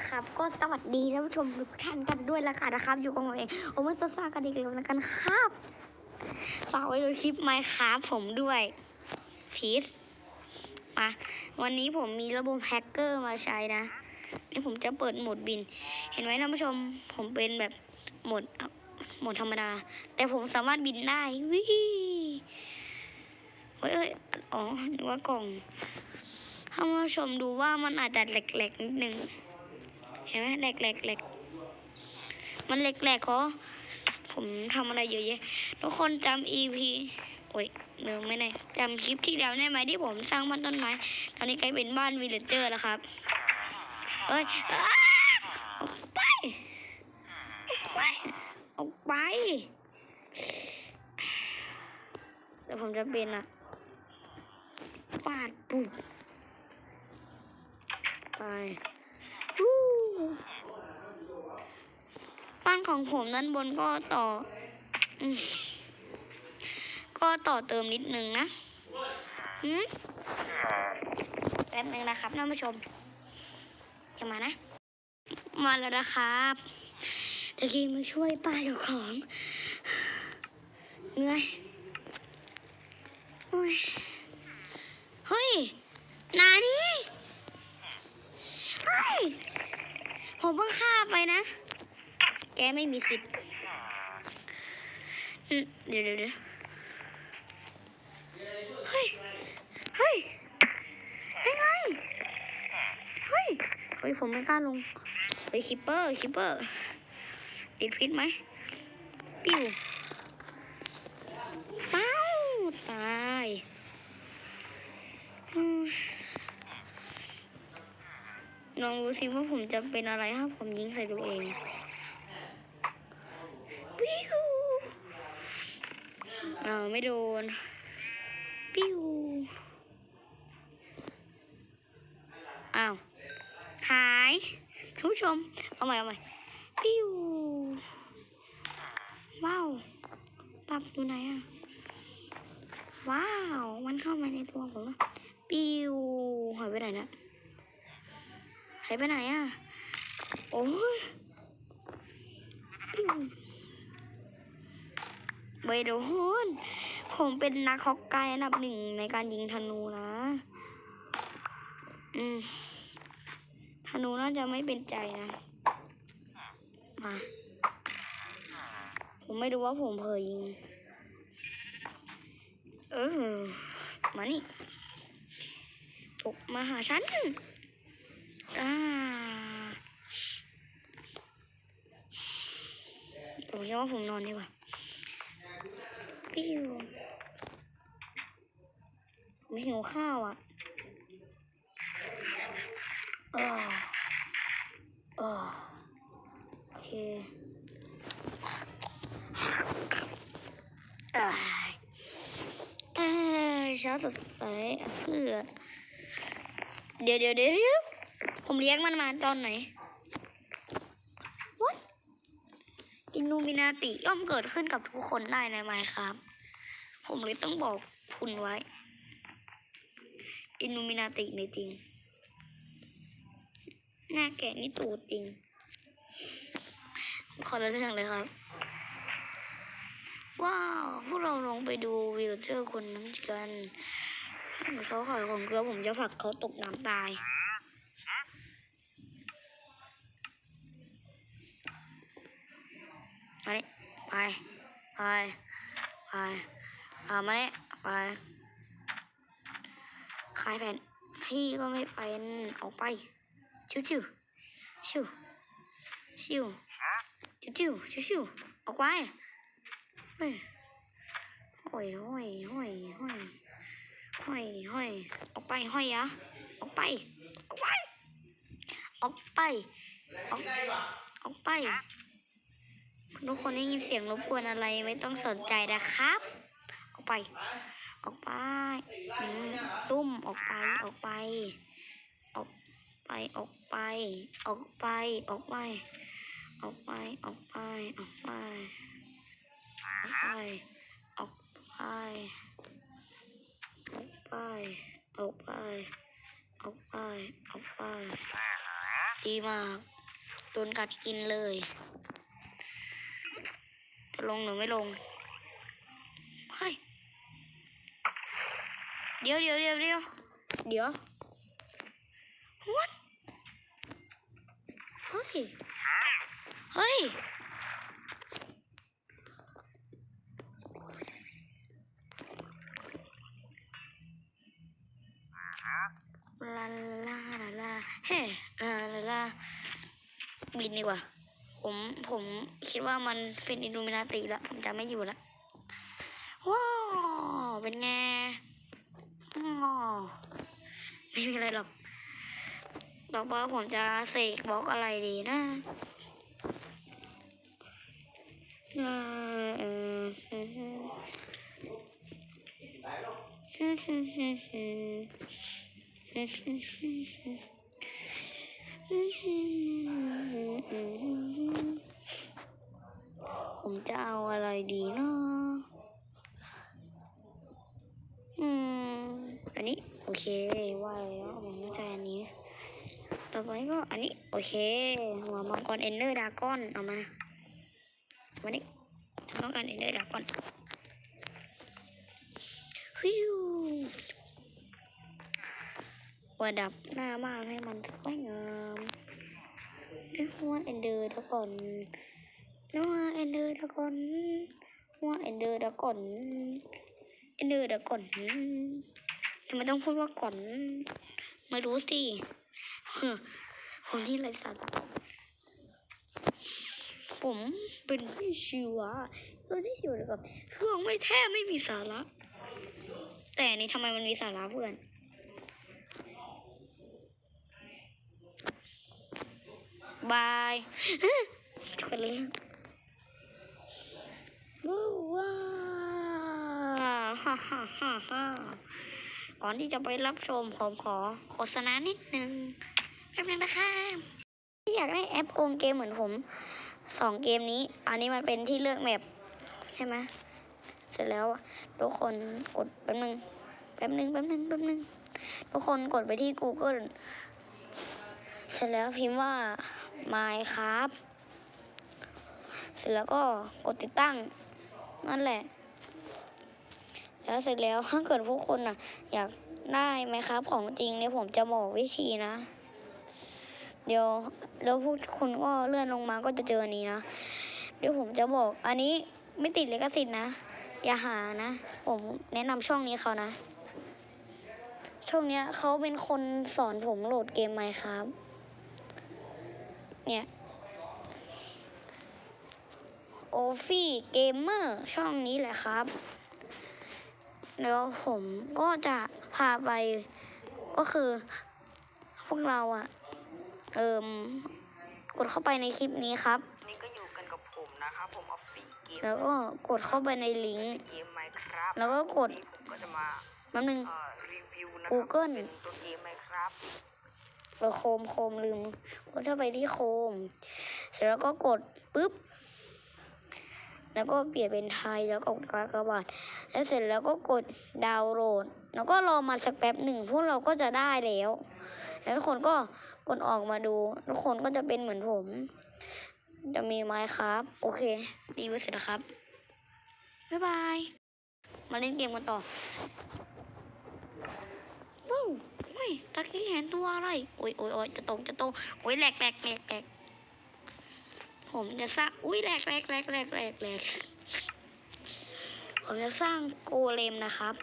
นะครับ ก็สวัสดีท่านผู้ชมทุกท่านกันด้วยละกันนะครับ อยู่กับผมเองโอมาซาซากันอีกแล้วละกันครับฝากไว้ดูคลิปไมค์ครับผมด้วยพีซมาวันนี้ผมมีระบบแฮกเกอร์มาใช้นะนี่ผมจะเปิดโหมดบิน เห็นไหมท่านผู้ชม ผมเป็นแบบโหมดโหมดธรรมดา แต่ผมสามารถบินได้วิเฮ้ยเอ้ยอ๋อนึกว่ากล่องท่านผู้ชมดูว่ามันอาจจะแหลกๆนิดนึง เห็นไหมแหลกแหลกแหลกมันแหลกแหลกเพราผมทำอะไรเยอะแยะทุกคนจำ EP โอ้ยเลืมไม่ได้จำคลิปที่แล้วได้ไหมที่ผมสร้างบ้านต้นไม้ ตอนนี้กลายเป็นบ้านวิลเลจเจอร์แล้วครับ เอ้ยอออกไปออกไปออกไปเดี๋ยวผมจะเป็นอะฟาดปุ๊บไปวู้ บ้านของผมด้านบนก็ต่อ ก็ต่อเติมนิดนึงนะหืมแป๊บนึงนะครับท่านผู้ชม จะมานะ มาแล้วนะครับตะกี้มาช่วยป้าเจ้าของเหนื่อยโอ้ยเฮ้ย นานี่ เฮ้ยผมเพิ่งฆ่าไปนะ แกไม่มีสิทธิ์เดี๋ยวเดี๋ยวเดี๋ยเฮ้ย เฮ้ยได้ไง เฮ้ย เฮ้ย ผมไม่กล้าลง เฮ้ยคิปเปอร์คิปเปอร์ ติดพิษไหม ปิ้วป้าตายลองดูสิว่าผมจะเป็นอะไรถ้าผมยิงใส่ตัวเองปิ้ว อ่าไม่โดน ปิ้ว อ้าว หายท่านผู้ชม เอาใหม่เอาใหม่ ปิ้ว ว้าวปรับอยู่ไหนอะว้าว มันเข้ามาในตัวผมแล้ว ปิ้ว หายไปไหนนะหายไปไหนอะโอ้ยปิ้ว เบยโดนผมเป็นนักฮอกไกายอันดับหนึ่งในการยิงธนูนะ อืม ธนูน่าจะไม่เป็นใจนะ มา ผมไม่รู้ว่าผมเพยยิง เออ มานี่ตกมาหาฉัน อ่าผมคิดว่าผมนอนดีกว่า ปิ้วไม่หิวข้าวอะเออเออโอเคเอ้ยเอ้ยเช้าสดใสเพื่อเดี๋ยวเดี๋ยวเดี๋ยวผมเลี้ยงมันมาตอนไหนว a อินูมินาติย่อมเกิดขึ้นกับทุกคนได้ในไมครับ ผมเลยต้องบอกคุณไว้ อินูมินาติในจริง หน้าแก่นี่ตูดจริง ขอเรื่องเลยครับ ว้าวพวกเราลองไปดูวีลเจอร์คนนั้นกันเขาขายของเกลือผมจะผลักเขาตกน้ำตาย มานี่ ไป ไป ไปเอามาเนี่ยไปขายแผ่นพี่ก็ไม่เป็นออกไป ชิวชิวชิวชิวชิวชิวชิวชิวออกไปเฮ้ยห้อยห้อยห้อยห้อยห้อยห้อยออกไปห้อยอะออกไป ออกไป ออกไป ออกไป ทุกคนได้ยินเสียงรบกวนอะไรไม่ต้องสนใจนะครับ ออกไป ออกไปตุ้มออกไปออกไป ออกไปออกไป ออกไปออกไป ออกไปออกไปออกไป ออกไปออกไปออกไปออกไปดีมากโดนกัดกินเลย จะลงหรือไม่ลงเฮ้ยเดี๋ยวเดี๋ยวเดี๋ยวเดี๋ยวเดี๋ยว what เฮ้ย เฮ้ย ลาลาลาลาเฮ้ลาลาลาบินดีกว่า ผมผมคิดว่ามันเป็นอินูมินาติแล้วผมจะไม่อยู่ล้วว้าวเป็นไงว้าวไม่มีอะไรหรอกต่อไปผมจะเสกบล็อกอะไรดีนะเออ ผมจะเอาอะไรดีเนาะอืม อันนี้ โอเค ว่าแล้วผมน่าจะอันนี้ ต่อไปก็อันนี้ โอเค หัวมังกรเอนเดอร์ดากอน เอามาวันนี้มังการเอนเดอร์ดากอนฮิว ประดับหน้าบ้านให้มันสวยงามด้วยหัวเอนเดอร์ตะก่อนด้วยหัวเอนเดอร์ตะก่อนหัวเอนเดอร์ตะก่อนเอนเดอร์ตะก่อนทำไมต้องพูดว่าก่อน ไม่รู้สิคนที่ไรสัตว์ผมเป็นพี่ชิวะส่วนที่อยู่กับช่วงไม่แท้ไม่มีสาระ แต่นนี่ทำไมมันมีสาระเพื่อน บายจบเลยว้าวว้าฮ่าฮ่าฮ่าฮ่าก่อนที่จะไปรับชมผมขอโฆษณานิดนึงแป๊บนึงนะคะที่อยากได้แอปโกงเกมเหมือนผมสองเกมนี้ อันนี้มันเป็นที่เลือกแมปใช่ไหมเสร็จแล้วทุกคนกดแป๊บนึงแป๊บนึงแป๊บนึงแป๊บนึงทุกคนกดไปที่ Google เสร็จแล้วพิมพ์ว่า Minecraft เสร็จแล้วก็กดติดตั้ง นั่นแหละ แล้วเสร็จแล้วถ้าเกิดพวกคนอะ อยากได้ไหมครับของจริงเนี่ยผมจะบอกวิธีนะ เดี๋ยวแล้วพวกคนก็เลื่อนลงมาก็จะเจอนี้นะ เดี๋ยวผมจะบอก อันนี้ไม่ติดเลิขสิทธิ์นะ อย่าหานะ ผมแนะนำช่องนี้เขานะ ช่วงเนี้ยเขาเป็นคนสอนผมโหลดเกมไหมครับ เนี่ยโอฟี่เกมเมอร์ช่องนี้แหละครับ แล้วผมก็จะพาไปก็คือพวกเราอะเอิมกดเข้าไปในคลิปนี้ครับ นี่ก็อยู่กันกับผมนะครับผมออฟฟี่เกมแล้วก็กดเข้าไปในลิงก์เกมไมครับแล้วก็กดผมก็จะมาแป๊บนึงเอ่อรีวิวนะครั Google เป็นตัวเกมไมครับ เออโคมโคมลืมกดเข้าไปที่โคม เสร็จแล้วก็กดปุ๊บ แล้วก็เปลี่ยนเป็นไทยแล้วก็กดกากบาทแล้วเสร็จแล้วก็กดดาวน์โหลด แล้วก็รอมาสักแป๊บหนึ่งพวกเราก็จะได้แล้ว แล้วทุกคนก็กดออกมาดู ทุกคนก็จะเป็นเหมือนผม จะมีไม้ครับ โอเคดีไว้เสร็จแล้วครับ บ๊ายบาย มาเล่นเกมกันต่อวู้้ยตะกี้เห็นตัวอะไร โอ้ยโอ้ยโอ้ยจะตกจะตกโอ้ยแหลกแหลกแหลกแหลกผมจะสร้างอุ้ยแหลกแหลกแหลกแหลกแหลกแหลกผมจะสร้างโกเลมนะครับ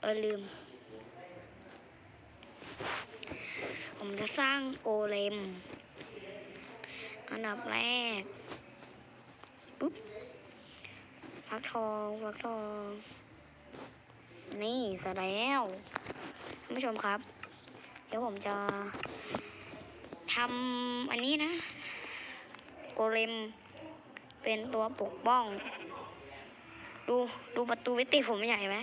เออลืม ผมจะสร้างโกเลม อันดับแรก ปุ๊บฟักทองฟักทอง นี่เสร็จแล้ว ผู้ชมครับ เดี๋ยวผมจะทำอันนี้นะ โกเลมเป็นตัวปกป้อง ดูดูประตูวิติผมใหญ่ไหม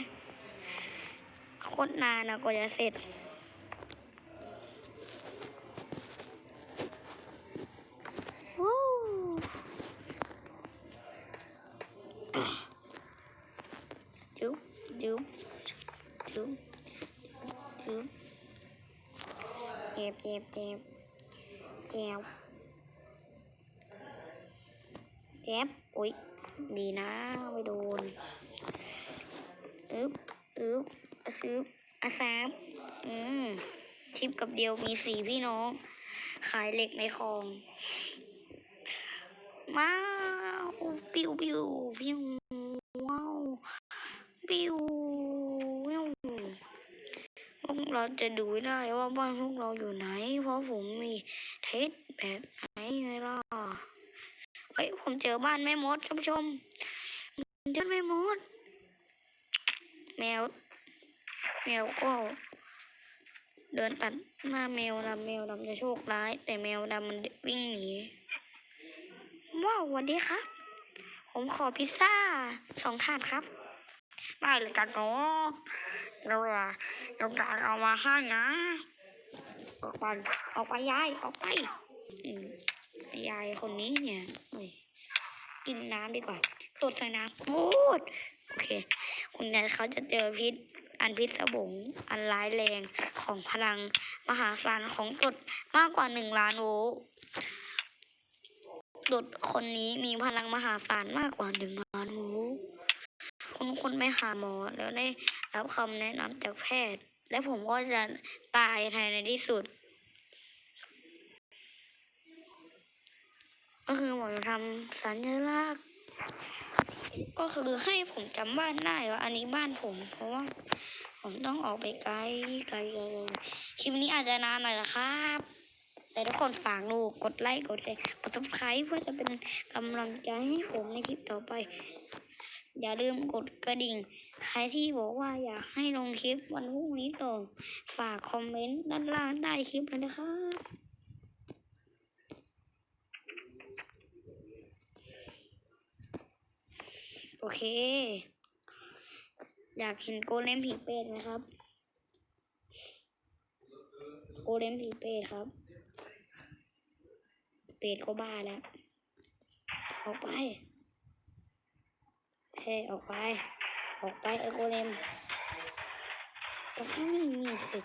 โคตรนานนะกว่าจะเสร็จวู้จุ๊บจุ๊บจุ๊บจุ๊ บเจ็บเจ็บเจ็บแก้วแจ๊บอุ๊ย ดีนะไม่โดนอึ๊บอึ๊บอซึบอะแซบอืมชิปกับเดียวมีสี่พี่น้อง ขายเหล็กในคลอง ว้าว ปิวปิวปิวว้าว ปิววิวพว เราจะดูได้ว่าบ้านพวกเราอยู่ไหน เพราะผมมีเทสแบบไหนไงล่ะเฮ้ยผมเจอบ้านแม่มดท่านผู้ชมเจอแม่มด แมว แมวก็เดินตัดหน้าแมวดำแมวดำจะโชคร้าย แต่แมวดำมันวิ่งหนีว้าวสวัสดีครับ ผมขอพิซซ่าสองถาดครับ ได้เลยกันเนาะเราเราจะเอามาให้นะออกไปออกไปยายออกไปอืมยายคนนี้เนี่ยกินน้ำดีกว่าตดใส่น้ำพูดโอเค คุณยายเขาจะเจอพิษอันพิษสบงอันร้ายแรงของพลังมหาศาลของตดมากกว่าหนึ่งล้านโวลต์ดุดคนนี้มีพลังมหาศาลมากกว่าหนึ่งล้านโว คุณคุณไปหาหมอแล้วได้รับคำแนะนำจากแพทย์ และผมก็จะตายภายในที่สุด ก็คือหมอทำสัญลักษณ์ก็คือให้ผมจำบ้านได้ว่าอันนี้บ้านผม เพราะว่าผมต้องออกไปไกลไกลไกลคลิปนี้อาจจะนานหน่อยนะครับ แต่ทุกคนฝากดูกดไลค์กดแชร์กด subscribe เพื่อจะเป็นกำลังใจให้ผมในคลิปต่อไป อย่าลืมกดกระดิ่ง ใครที่บอกว่าอยากให้ลงคลิปวันพรุ่งนี้ต่อ ฝากคอมเมนต์ด้านล่างใต้คลิปเลยนะครับโอเค อยากเห็นโกเลมผีเป็ดไหมครับ โกเลมผีเป็ดครับ เป็ดก็บ้าแล้ว ออกไป ออกไป ออกไปไอโกเลมก็ไม่มีสิ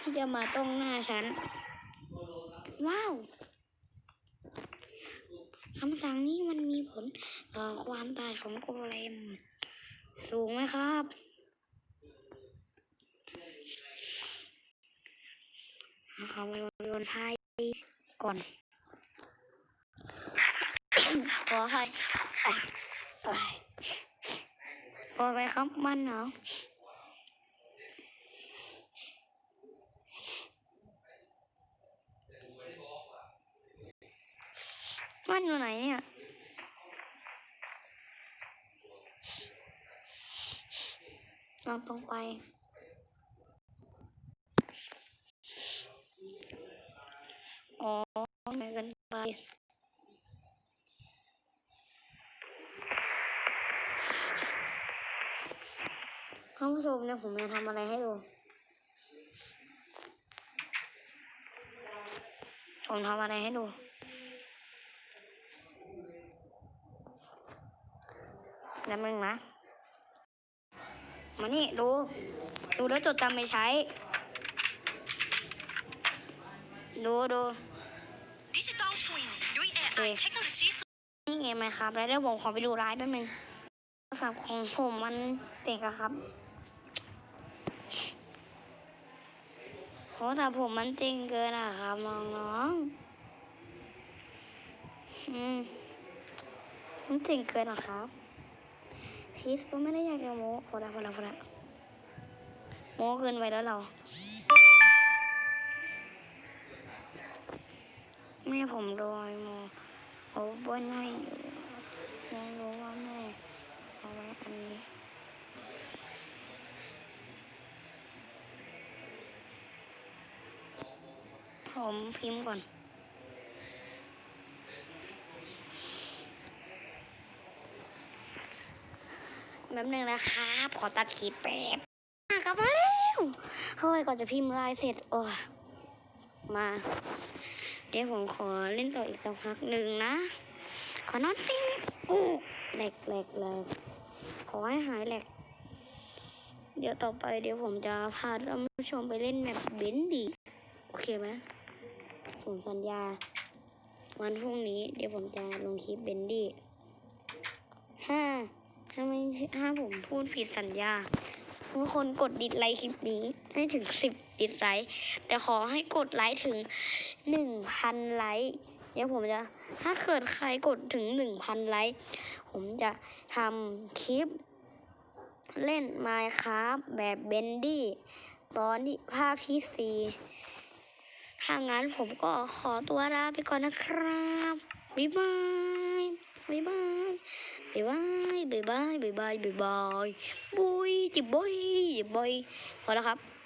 ที่จะมาต้องหน้าฉัน ว้าวคำสั่งนี้มันมีผลต่อความตายของโกเลม สูงไหมครับเขาไปโดนไทยก่อน ขอให้ ขอไปครับมันเหรอมันอยู่ไหนเนี่ยเราต้องไป อ๋อไปกันไป ท่านผู้ ชมเนี่ยผมจะทำอะไรให้ดูผมทำอะไรให้ดู แล้วมึงนะ มานี่ดูดูแล้วจดจำไปใช้ ดูดูดิจิตอลทวินด้วยโอ AI เคเทคโนโลยีสุดนี่ไงไหมครับ แล้วเดี๋ยวผมขอไปดูไลฟ์แป๊บนึงโทรศัพท์ของผมมันเจ๋งอะครับ โทรศัพท์ผมมันเจ๋งเกินอะครับน้องๆอืมมันเจ๋งเกินอะครับพีสก็ไม่ได้อยากจะโม้พอละพอละพอละโม้เกินไปแล้วเรา แม่ผมโดยโมโอ้บนให้อยู่ไม่รู้ว่าแม่เอาไว้อันนี้ ผมพิมพ์ก่อนแป๊บหนึงนะครับ ขอตัดขีดแป๊บมากลับมาแล้วเฮ้ยก่อนจะพิมพ์ลายเสร็จ โอ้ยมา เดี๋ยวผมขอเล่นต่ออีกสักพักหนึ่งนะ ขอนอนติ้งอู้แหลกแหลกแหลกขอให้หายแหลก เดี๋ยวต่อไปเดี๋ยวผมจะพาท่านผู้ชมไปเล่นแมปเบนดี โอเคไหม ผมสัญญา วันพรุ่งนี้เดี๋ยวผมจะลงคลิปเบนดี้ถ้าถ้าไม่ถ้าผมพูดผิดสัญญาทุกคนกดดิสไลค์คลิปนี้ให้ถึงสิบดิสไลค์แต่ขอให้กดไลค์ถึงหนึ่งพันไลค์เดี๋ยวผมจะถ้าเกิดใครกดถึงหนึ่งพันไลค์ผมจะทำคลิป เล่น Minecraft แบบเบนดี้ตอนที่ภาคที่สี่ ถ้างั้นผมก็ขอตัวลาไปก่อนนะครับบ๊ายบายบ๊ายบายบ๊ายบายบ๊ายบายบ๊ายบายบ๊ายบายบุยจิบบุยจิบบุยพอแล้วครับ